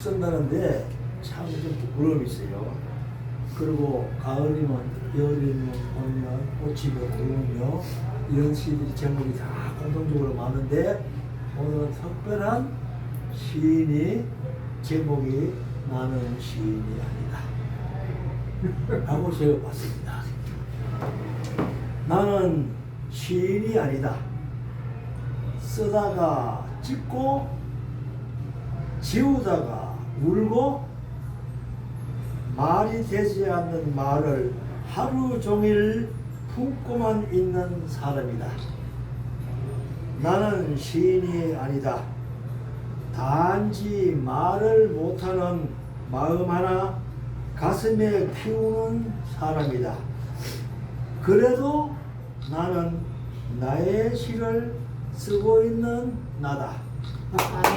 쓴다는데 참좀 부끄러움이 있어요. 그리고 가을이면 여름이면 봄이면 꽃이 피우며 이런 시들이 제목이 다 공통적으로 많은데 오늘은 특별한 시인이 제목이 나는 시인이 아니다. 라고 적어봤습니다. 나는 시인이 아니다. 쓰다가 찍고 지우다가 울고 말이 되지 않는 말을 하루 종일 품고만 있는 사람이다. 나는 시인이 아니다. 단지 말을 못하는 마음 하나 가슴에 피우는 사람이다. 그래도 나는 나의 시를 쓰고 있는 나다. 아, 네.